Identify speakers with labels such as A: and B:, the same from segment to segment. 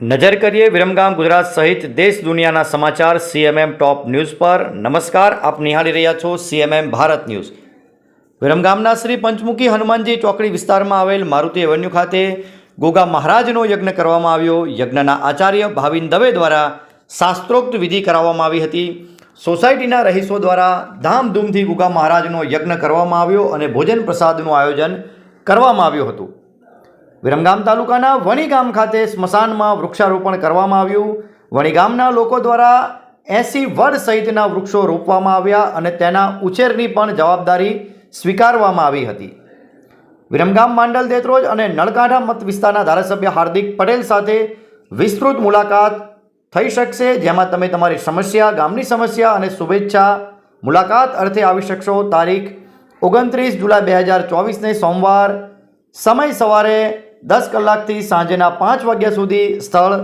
A: નજર કરીએ વિરમગામ ગુજરાત સહિત દેશ દુનિયાના સમાચાર સીએમએમ ટોપ ન્યૂઝ પર. નમસ્કાર, આપ નિહાળી રહ્યા છો સીએમએમ ભારત ન્યૂઝ. વિરમગામના શ્રી પંચમુખી હનુમાનજી ચોકડી વિસ્તારમાં આવેલ મારુતિ એવન્યુ ખાતે ગોગા મહારાજનો યજ્ઞ કરવામાં આવ્યો. યજ્ઞના આચાર્ય ભાવિન દવે દ્વારા શાસ્ત્રોક્ત વિધિ કરાવવામાં આવી હતી. સોસાયટીના રહીશો દ્વારા ધામધૂમથી ગુગા મહારાજનો યજ્ઞ કરવામાં આવ્યો અને ભોજન પ્રસાદનું આયોજન કરવામાં આવ્યું હતું. વિરમગામ તાલુકાના વણીગામ ખાતે સ્મશાનમાં વૃક્ષારોપણ કરવામાં આવ્યું. વણીગામના લોકો દ્વારા એંસી વડ સહિતના વૃક્ષો રોપવામાં આવ્યા અને તેના ઉછેરની પણ જવાબદારી સ્વીકારવામાં આવી હતી. વિરમગામ માંડલ દેત્રોજ અને નળકાંઠા મત વિસ્તારના ધારાસભ્ય હાર્દિક પટેલ સાથે વિસ્તૃત મુલાકાત થઈ શકશે, જેમાં તમે તમારી સમસ્યા, ગામની સમસ્યા અને શુભેચ્છા મુલાકાત અર્થે આવી શકશો. તારીખ ઓગણત્રીસ જુલાઈ બે હજાર ચોવીસને સોમવાર, સમય સવારે દસ કલાકથી સાંજના પાંચ વાગ્યા સુધી સ્થળ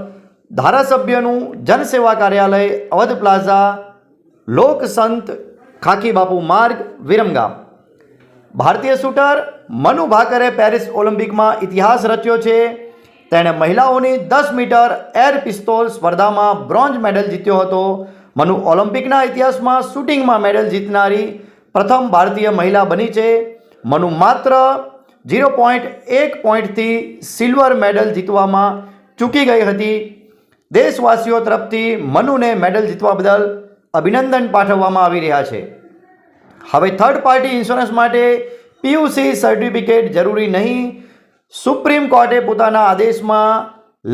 A: ધારાસભ્યનું જનસેવા કાર્યાલય, અવધ પ્લાઝા લોકસંત ખાકી બાપુ માર્ગ, વિરમગામ. ભારતીય શૂટર મનુ ભાકરે પેરિસ ઓલિમ્પિકમાં ઇતિહાસ રચ્યો છે. તેણે મહિલાઓની દસ મીટર એર પિસ્તોલ સ્પર્ધામાં બ્રોન્ઝ મેડલ જીત્યો હતો. મનુ ઓલિમ્પિકના ઇતિહાસમાં શૂટિંગમાં મેડલ જીતનારી પ્રથમ ભારતીય મહિલા બની છે. મનુ માત્ર ઝીરો પોઈન્ટ એક પોઈન્ટથી સિલ્વર મેડલ જીતવામાં ચૂકી ગઈ હતી. દેશવાસીઓ તરફથી મનુને મેડલ જીતવા બદલ અભિનંદન પાઠવવામાં આવી રહ્યા છે. હવે થર્ડ પાર્ટી ઇન્સ્યોરન્સ માટે પીયુસી સર્ટિફિકેટ જરૂરી નહીં. સુપ્રીમ કોર્ટે પોતાના આદેશમાં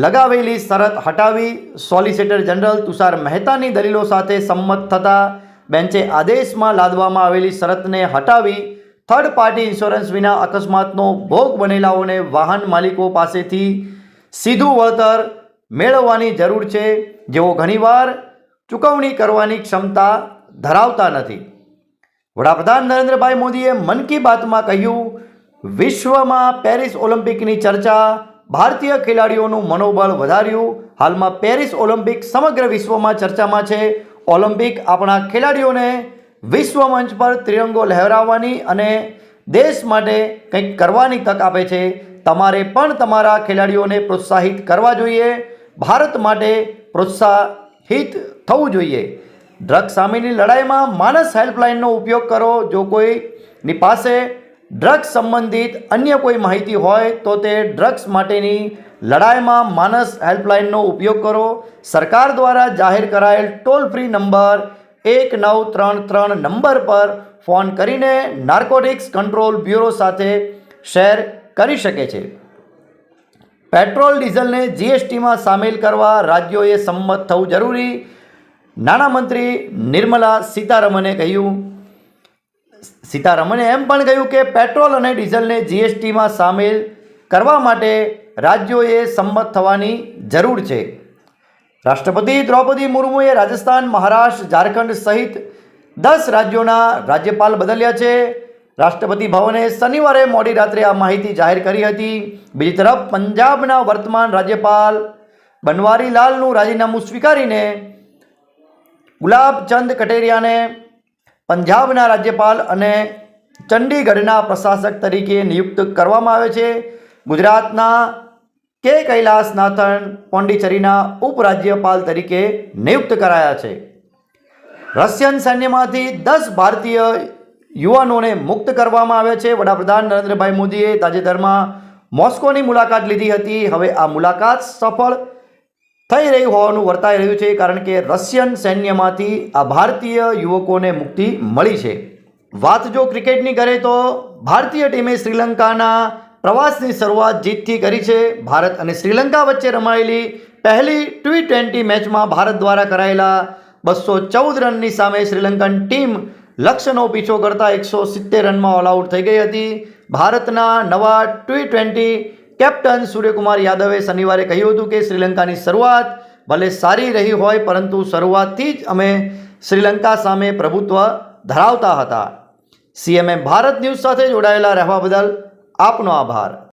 A: લગાવેલી શરત હટાવી સોલિસિટર જનરલ તુષાર મહેતાની દલીલો સાથે સંમત થતાં બેન્ચે આદેશમાં લાદવામાં આવેલી શરતને હટાવી થર્ડ પાર્ટી ઇન્સ્યોરન્સ વિના અકસ્માતનો ભોગ બનેલાઓને વાહન માલિકો પાસેથી સીધું વળતર મેળવવાની જરૂર છે, જેઓ ઘણીવાર ચૂકવણી કરવાની ક્ષમતા ધરાવતા નથી. વડાપ્રધાન નરેન્દ્રભાઈ મોદીએ મન કી બાતમાં કહ્યું, વિશ્વમાં પેરિસ ઓલિમ્પિકની ચર્ચા ભારતીય ખેલાડીઓનું મનોબળ વધાર્યું. હાલમાં પેરિસ ઓલિમ્પિક સમગ્ર વિશ્વમાં ચર્ચામાં છે. ઓલિમ્પિક આપણા ખેલાડીઓને વિશ્વ મંચ પર ત્રિરંગો લહેરાવવાની અને દેશ માટે કંઈક કરવાની તક આપે છે. તમારે પણ તમારા ખેલાડીઓને પ્રોત્સાહિત કરવા જોઈએ. ભારત માટે પ્રોત્સાહિત થવું જોઈએ. ડ્રગ્સ સામેની લડાઈમાં માનસ હેલ્પલાઇનનો ઉપયોગ કરો. જો કોઈની પાસે ડ્રગ્સ સંબંધિત અન્ય કોઈ માહિતી હોય, તો તે ડ્રગ્સ માટેની લડાઈમાં માનસ હેલ્પલાઇનનો ઉપયોગ કરો. સરકાર દ્વારા જાહેર કરાયેલ ટોલ ફ્રી નંબર એક નવ ત્રણ ત્રણ નંબર પર ફોન કરીને નાર્કોટિક્સ કંટ્રોલ બ્યુરો સાથે શેર કરી શકે છે. પેટ્રોલ ડીઝલને જીએસટીમાં સામેલ કરવા રાજ્યોએ સંમત થવું જરૂરી નાણામંત્રી નિર્મલા સીતારમણે કહ્યું. સીતારમણે એમ પણ કહ્યું કે પેટ્રોલ અને ડીઝલને જીએસટીમાં સામેલ કરવા માટે રાજ્યોએ સંમત થવાની જરૂર છે. રાષ્ટ્રપતિ દ્રૌપદી મુર્મુએ રાજસ્થાન, મહારાષ્ટ્ર, ઝારખંડ સહિત દસ રાજ્યોના રાજ્યપાલ બદલ્યા છે. રાષ્ટ્રપતિ ભવને શનિવારે મોડી રાત્રે આ માહિતી જાહેર કરી હતી. બીજી તરફ, પંજાબના વર્તમાન રાજ્યપાલ બનવારીલાલનું રાજીનામું સ્વીકારીને ગુલાબચંદ કટેરિયાને પંજાબના રાજ્યપાલ અને ચંડીગઢના પ્રશાસક તરીકે નિયુક્ત કરવામાં આવે છે. ગુજરાતના કે કૈલાસનાથન પોંડિચેરીના ઉપરાજ્યપાલ તરીકે નિયુક્ત કરાયા છે. રશિયન સૈન્યમાંથી દસ ભારતીય યુવાનોને મુક્ત કરવામાં આવ્યા છે. વડાપ્રધાન નરેન્દ્રભાઈ મોદીએ તાજેતરમાં મોસ્કોની મુલાકાત લીધી હતી. હવે આ મુલાકાત સફળ થઈ રહી હોવાનું વર્તાઈ રહ્યું છે, કારણ કે રશિયન સૈન્યમાંથી આ ભારતીય યુવકોને મુક્તિ મળી છે. વાત જો ક્રિકેટની કરે તો ભારતીય ટીમે શ્રીલંકાના પ્રવાસની શરૂઆત જીતથી કરી છે. ભારત અને શ્રીલંકા વચ્ચે રમાયેલી પહેલી ટી ટ્વેન્ટી મેચમાં ભારત દ્વારા કરાયેલા બસો ચૌદ રનની સામે શ્રીલંકન ટીમ લક્ષ્યનો પીછો કરતા એકસો સિત્તેર રનમાં ઓલ આઉટ થઈ ગઈ હતી. ભારતના નવા ટી ટ્વેન્ટી કેપ્ટન સૂર્યકુમાર યાદવે શનિવારે કહ્યું હતું કે શ્રીલંકાની શરૂઆત ભલે સારી રહી હોય, પરંતુ શરૂઆતથી જ અમે શ્રીલંકા સામે પ્રભુત્વ ધરાવતા હતા. સીએમએ ભારત ન્યૂઝ સાથે જોડાયેલા રહેવા બદલ આપનો આભાર.